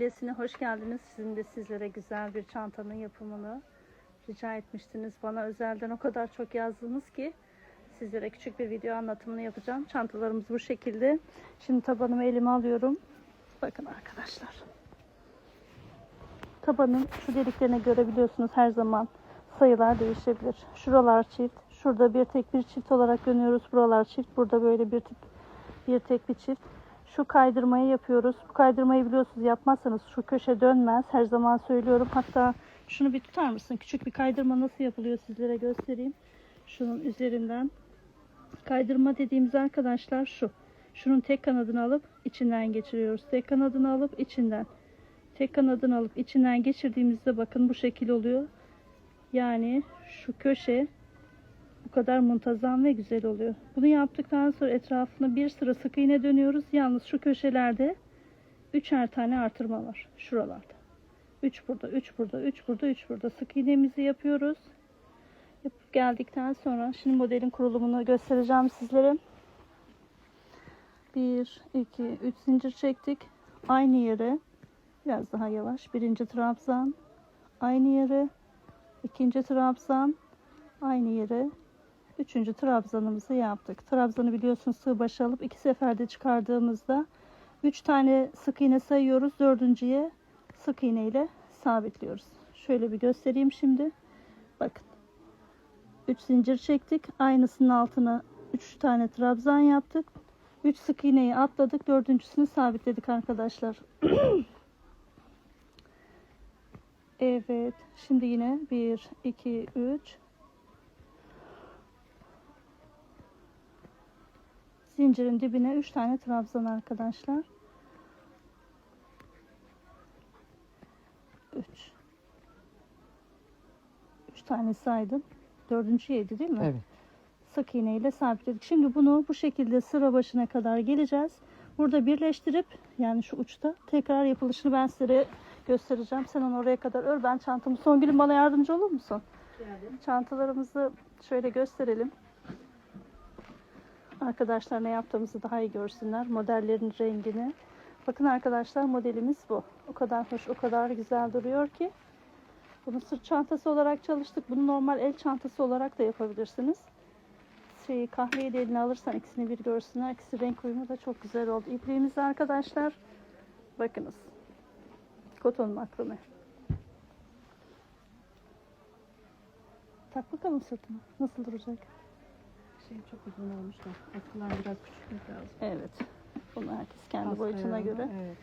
Hilesi'ne hoş geldiniz. Sizin de sizlere güzel bir çantanın yapımını rica etmiştiniz. Bana özelden o kadar çok yazdınız ki sizlere küçük bir video anlatımını yapacağım. Çantalarımız bu şekilde. Şimdi tabanımı elime alıyorum. Bakın arkadaşlar. Tabanın şu deliklerine görebiliyorsunuz her zaman sayılar değişebilir. Şuralar çift. Şurada bir tek bir çift olarak dönüyoruz. Buralar çift. Burada böyle bir tek bir tek bir çift. Şu kaydırmayı yapıyoruz. Bu kaydırmayı biliyorsunuz yapmazsanız şu köşe dönmez. Her zaman söylüyorum. Hatta şunu bir tutar mısın? Küçük bir kaydırma nasıl yapılıyor sizlere göstereyim. Şunun üzerinden. Kaydırma dediğimiz arkadaşlar şu. Şunun tek kanadını alıp içinden geçiriyoruz. Tek kanadını alıp içinden. Tek kanadını alıp içinden geçirdiğimizde bakın bu şekil oluyor. Yani şu köşe bu kadar muntazam ve güzel oluyor. Bunu yaptıktan sonra etrafına bir sıra sık iğne dönüyoruz. Yalnız şu köşelerde üçer tane artırma var. Şuralarda. 3 burada, 3 burada, 3 burada, 3 burada. Sık iğnemizi yapıyoruz. Yapıp geldikten sonra şimdi modelin kurulumunu göstereceğim sizlere. 1, 2, 3 zincir çektik. Aynı yere biraz daha yavaş. Birinci trabzan. Aynı yere. ikinci trabzan. Aynı yere. Üçüncü trabzanımızı yaptık. Trabzanı biliyorsunuz sığ başa alıp iki seferde çıkardığımızda üç tane sık iğne sayıyoruz. Dördüncüye sık iğne ile sabitliyoruz. Şöyle bir göstereyim şimdi. Bakın. 3 zincir çektik. Aynısının altına 3 tane trabzan yaptık. 3 sık iğneyi atladık. Dördüncüsünü sabitledik arkadaşlar. evet. Şimdi yine 1, 2, 3. Zincirin dibine 3 tane trabzan arkadaşlar. 3 3 tane saydım. Dördüncü yedi değil mi? Evet. Sık iğne ile sabitledik. Şimdi bunu bu şekilde sıra başına kadar geleceğiz. Burada birleştirip yani şu uçta tekrar yapılışını ben size göstereceğim. Sen onu oraya kadar ör. Ben çantamı Songül'üm bana yardımcı olur musun? Çantalarımızı şöyle gösterelim. Arkadaşlar ne yaptığımızı daha iyi görsünler. Modellerin rengini. Bakın arkadaşlar modelimiz bu. O kadar hoş, o kadar güzel duruyor ki. Bunu sırt çantası olarak çalıştık. Bunu normal el çantası olarak da yapabilirsiniz. Şeyi kahveyi de eline alırsan ikisini bir görsünler. İkisi renk uyumu da çok güzel oldu. İpliğimiz arkadaşlar. Bakınız. Koton makrome. Tak bakalım sırtına. Nasıl duracak? Şey çok uzun olmuş da askılar biraz küçültmek lazım. Evet. Bunu herkes kendi Askı boyutuna göre Evet.